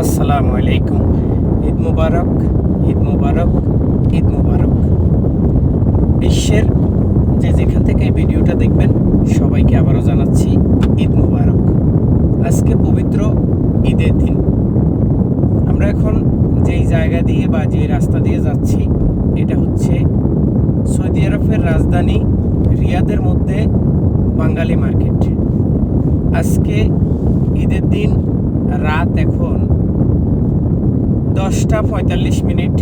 আসসালামু আলাইকুম। ঈদ মুবারক ঈদ মুবারক ঈদ মুবারক। বিশ্বের যে যেখান থেকে এই ভিডিওটা দেখবেন, সবাইকে আবারও জানাচ্ছি ঈদ মুবারক। আজকে পবিত্র ঈদের দিন। আমরা এখন যেই জায়গা দিয়ে বা যে রাস্তা দিয়ে যাচ্ছি, এটা হচ্ছে সৌদি আরবের রাজধানী রিয়াদের মধ্যে বাঙালি মার্কেট। আজকে ঈদের দিন, রাত এখন দশটা পঁয়তাল্লিশ মিনিট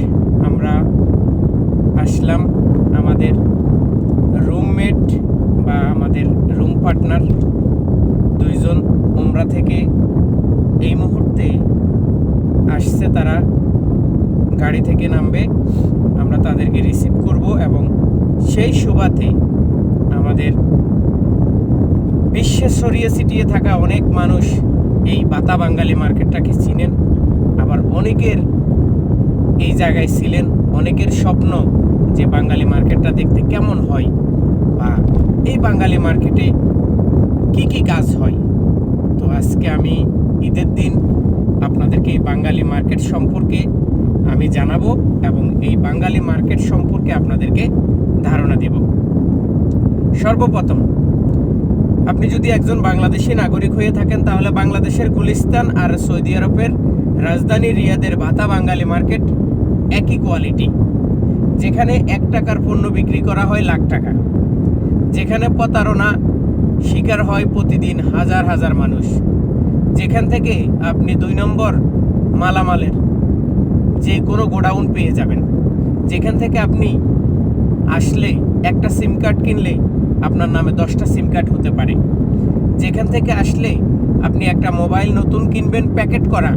আমরা আসলাম আমাদের রুমমেট বা আমাদের রুম পার্টনার দুইজন উমরা থেকে। এই মুহূর্তে আসছে তারা গাড়ি থেকে নামবে। আমরা তাদেরকে রিসিভ করব এবং সেই সুবাদে আমাদের বিশ্বে ছড়িয়ে ছিটিয়ে থাকা অনেক মানুষ এই বাতা বাঙালি মার্কেটটাকে চিনেন। আবার অনেকের এই জায়গায় ছিলেন, অনেকের স্বপ্ন যে বাঙালি মার্কেটটা দেখতে কেমন হয় বা এই বাঙালি মার্কেটে কি কি কাজ হয়। তো আজকে আমি ঈদের দিন আপনাদেরকে এই বাঙালি মার্কেট সম্পর্কে আমি জানাব এবং এই বাঙালি মার্কেট সম্পর্কে আপনাদেরকে ধারণা দেব। সর্বপ্রথম, আপনি যদি একজন বাংলাদেশি নাগরিক হয়ে থাকেন তাহলে বাংলাদেশের গুলিস্তান আর সৌদি আরবের রাজধানী রিয়াদের ভাতা বাঙালি মার্কেট একই কোয়ালিটি, যেখানে এক টাকার পণ্য বিক্রি করা হয় লাখ টাকা। যেখানে প্রতারণা শিকার হয় প্রতিদিন হাজার হাজার মানুষ। যেখান থেকে আপনি দুই নম্বর মালামালের যে কোনো গোডাউন পেয়ে যাবেন। যেখান থেকে আপনি আসলে একটা সিম কার্ড কিনলে আপনার নামে দশটা সিম কার্ড হতে পারে। যেখান থেকে আসলে আপনি একটা মোবাইল নতুন কিনবেন, প্যাকেট করা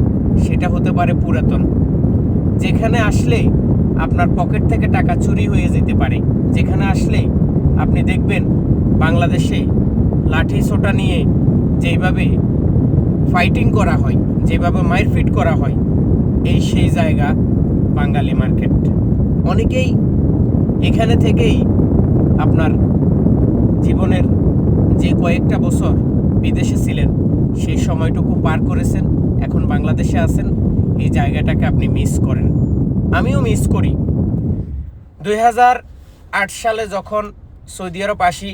সেটা হতে পারে পুরাতন। যেখানে আসলে আপনার পকেট থেকে টাকা চুরি হয়ে যেতে পারে। যেখানে আসলে আপনি দেখবেন বাংলাদেশে লাঠি সোটা নিয়ে যেইভাবে ফাইটিং করা হয়, যেভাবে মারপিট করা হয়, এই সেই জায়গা বাঙালি মার্কেট। অনেকেই এখানে থেকেই আপনার জীবনের যে কয়েকটা বছর বিদেশে ছিলেন, সেই সময়টুকু পার করেছেন। এখন বাংলাদেশে আছেন, এই জায়গাটাকে আপনি মিস করেন। আমিও মিস করি। দু হাজার আট সালে যখন সৌদি আরব আসি,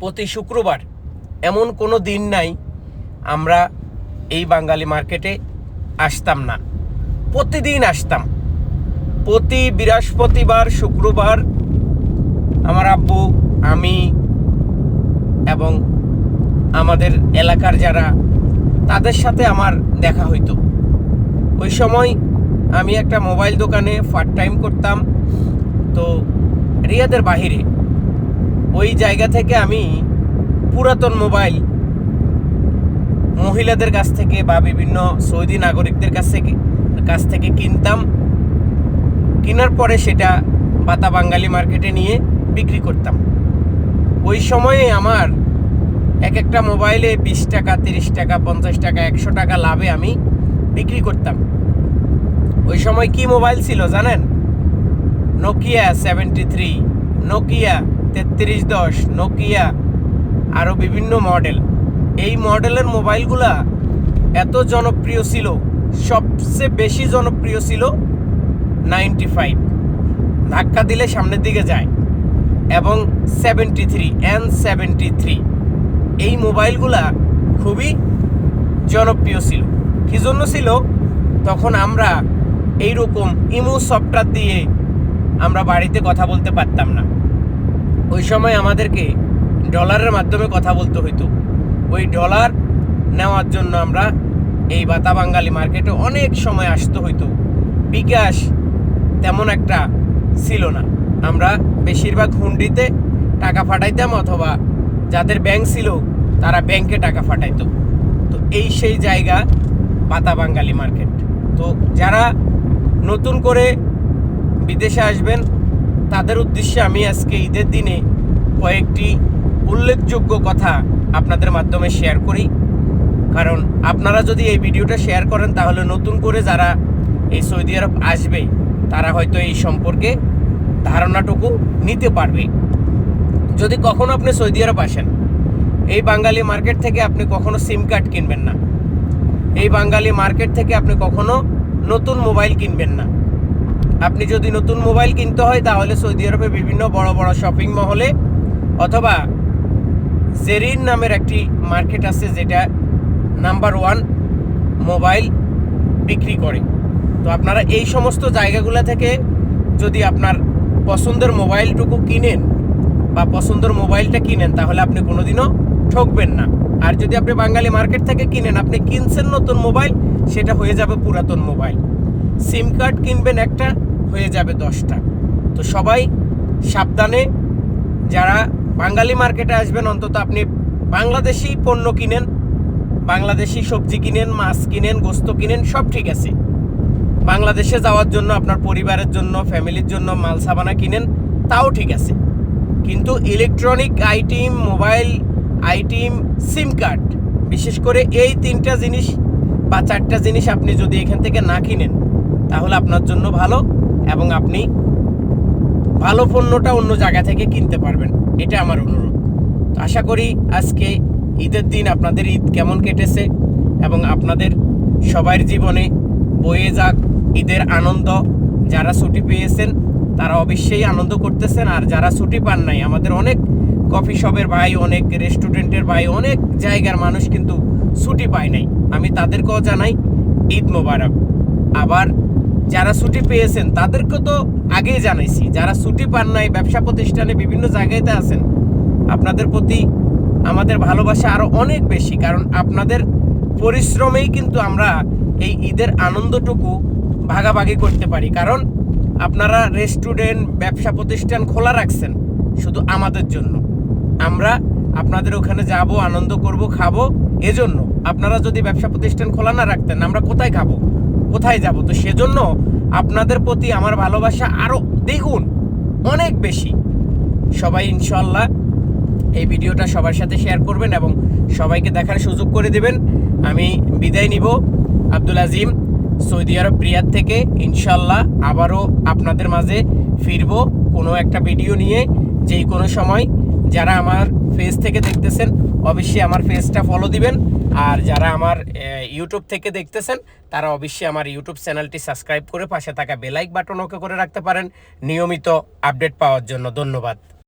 প্রতি শুক্রবার এমন কোনো দিন নাই, আমরা এই বাঙালি মার্কেটে আসতাম না। প্রতিদিন আসতাম। প্রতি বৃহস্পতিবার, শুক্রবার আমার আব্বু, আমি এবং আমাদের এলাকার যারা তাদের সাথে আমার দেখা হইতো। ওই সময় আমি একটা মোবাইল দোকানে পার্ট টাইম করতাম। তো রিয়াদের বাহিরে ওই জায়গা থেকে আমি পুরাতন মোবাইল মহিলাদের কাছ থেকে বা বিভিন্ন সৌদি নাগরিকদের কাছ থেকে কাছ থেকে কিনতাম। কেনার পরে সেটা বাতা বাঙালি মার্কেটে নিয়ে বিক্রি করতাম। ওই সময়ে আমার এক একটা মোবাইলে বিশ টাকা, তিরিশ টাকা, পঞ্চাশ টাকা, একশো টাকা লাভে আমি বিক্রি করতাম। ওই সময় কি মোবাইল ছিল জানেন? নোকিয়া সেভেন্টি থ্রি নোকিয়া তেত্রিশ দশ নোকিয়া আরও বিভিন্ন মডেল এই মডেলের মোবাইলগুলা এত জনপ্রিয় ছিল, সবচেয়ে বেশি জনপ্রিয় ছিল নাইনটি ফাইভ ধাক্কা দিলে সামনের দিকে যায়। এবং seventy three N seventy three এই মোবাইলগুলা খুবই জনপ্রিয় ছিল। কী জন্য ছিল? তখন আমরা এই রকম ইমো সফটওয়্যার দিয়ে আমরা বাড়িতে কথা বলতে পারতাম না। ওই সময় আমাদেরকে ডলারের মাধ্যমে কথা বলতে হইতো। ওই ডলার নেওয়ার জন্য আমরা এই বাতা বাঙালি মার্কেটে অনেক সময় আসতে হইতো। বিকাশ তেমন একটা ছিল না। আমরা বেশিরভাগ হুন্ডিতে টাকা ফাটাইতাম অথবা যাদের ব্যাংক ছিল তারা ব্যাংকে টাকা ফাটাইতো। তো এই সেই জায়গা পাতা বাঙালি মার্কেট। তো যারা নতুন করে বিদেশে আসবেন, তাদের উদ্দেশ্যে আমি আজকে ঈদের দিনে কয়েকটি উল্লেখযোগ্য কথা আপনাদের মাধ্যমে শেয়ার করি। কারণ আপনারা যদি এই ভিডিওটা শেয়ার করেন, তাহলে নতুন করে যারা এই সৌদি আরব আসবে, তারা হয়তো এই সম্পর্কে ধারণাটুকু নিতে পারবে। যদি কখনো আপনি সৌদি আরব আসেন এই বাঙালি মার্কেট থেকে আপনি কখনো সিম কার্ড কিনবেন না। এই বাঙালি মার্কেট থেকে আপনি কখনো নতুন মোবাইল কিনবেন না। আপনি যদি নতুন মোবাইল কিনতে হয়, তাহলে সৌদি আরবে বিভিন্ন বড় বড় শপিং মহলে অথবা জেরিন নামের একটি মার্কেট আছে, যেটা নাম্বার ওয়ান মোবাইল বিক্রি করে। তো আপনারা এই সমস্ত জায়গাগুলো থেকে যদি আপনার পছন্দের মোবাইলটুকু কিনেন বা পছন্দের মোবাইলটা কিনেন, তাহলে আপনি কোনোদিনও ঠকবেন না। আর যদি আপনি বাঙালি মার্কেট থেকে কিনেন, আপনি কিনছেন নতুন মোবাইল, সেটা হয়ে যাবে পুরাতন মোবাইল। সিম কার্ড কিনবেন একটা, হয়ে যাবে দশটা। তো সবাই সাবধানে, যারা বাঙালি মার্কেটে আসবেন, অন্তত আপনি বাংলাদেশি পণ্য কিনেন, বাংলাদেশি সবজি কিনেন, মাছ কিনেন, গোস্ত কিনেন, সব ঠিক আছে। বাংলাদেশে যাওয়ার জন্য, আপনার পরিবারের জন্য, ফ্যামিলির জন্য মাল সাবানা কিনেন, তাও ঠিক আছে। কিন্তু electronic item mobile item SIM card. বিশেষ করে এই তিনটা জিনিস বা চারটা জিনিস আপনি যদি এখান থেকে না কিনেন, তাহলে আপনার জন্য ভালো এবং আপনি ভালো পণ্যটা অন্য জায়গা থেকে কিনতে পারবেন। এটা আমার অনুরোধ। তো আশা করি আজকে ঈদের দিন আপনাদের ঈদ কেমন কেটেছে এবং আপনাদের সবার জীবনে বয়ে যাক ঈদের আনন্দ। যারা ছুটি পেয়েছেন, তারা অবশ্যই আনন্দ করতেছেন। আর যারা ছুটি পান নাই, আমাদের অনেক কফি শপের ভাই, অনেক রেস্টুরেন্টের ভাই, অনেক জায়গার মানুষ কিন্তু ছুটি পায় নাই। আমি তাদেরকেও জানাই, ঈদ মোবারক। আবার যারা ছুটি পেয়েছেন তাদেরকে তো আগেই জানাইছি। যারা ছুটি পান নাই, ব্যবসা প্রতিষ্ঠানে বিভিন্ন জায়গাতে আছেন, আপনাদের প্রতি আমাদের ভালোবাসা আরও অনেক বেশি। কারণ আপনাদের পরিশ্রমেই কিন্তু আমরা এই ঈদের আনন্দটুকু ভাগাভাগি করতে পারি। কারণ আপনারা রেস্টুরেন্ট, ব্যবসা প্রতিষ্ঠান খোলা রাখছেন শুধু আমাদের জন্য। আমরা আপনাদের ওখানে যাব, আনন্দ করব, খাব। এজন্য আপনারা যদি ব্যবসা প্রতিষ্ঠান খোলা না রাখতেন, আমরা কোথায় খাব? কোথায় যাব? তো সেজন্য আপনাদের প্রতি আমার ভালোবাসা আরও দ্বিগুণ, অনেক বেশি। সবাই ইনশাল্লাহ এই ভিডিওটা সবার সাথে শেয়ার করবেন এবং সবাইকে দেখার সুযোগ করে দেবেন। আমি বিদায় নিব। Abdul Azim, Saudi Arabia Riyadh থেকে ইনশাল্লাহ আবারও আপনাদের মাঝে ফিরব কোনো একটা ভিডিও নিয়ে, যেই কোনো সময়। যারা আমার ফেস থেকে দেখতেছেন, অবশ্যই আমার ফেসটা ফলো দিবেন। আর যারা আমার ইউটিউব থেকে দেখতেছেন, তারা অবশ্যই আমার ইউটিউব চ্যানেলটি সাবস্ক্রাইব করে পাশে থাকা বেলাইক বাটন ওকে করে রাখতে পারেন। নিয়মিত আপডেট পাওয়ার জন্য ধন্যবাদ।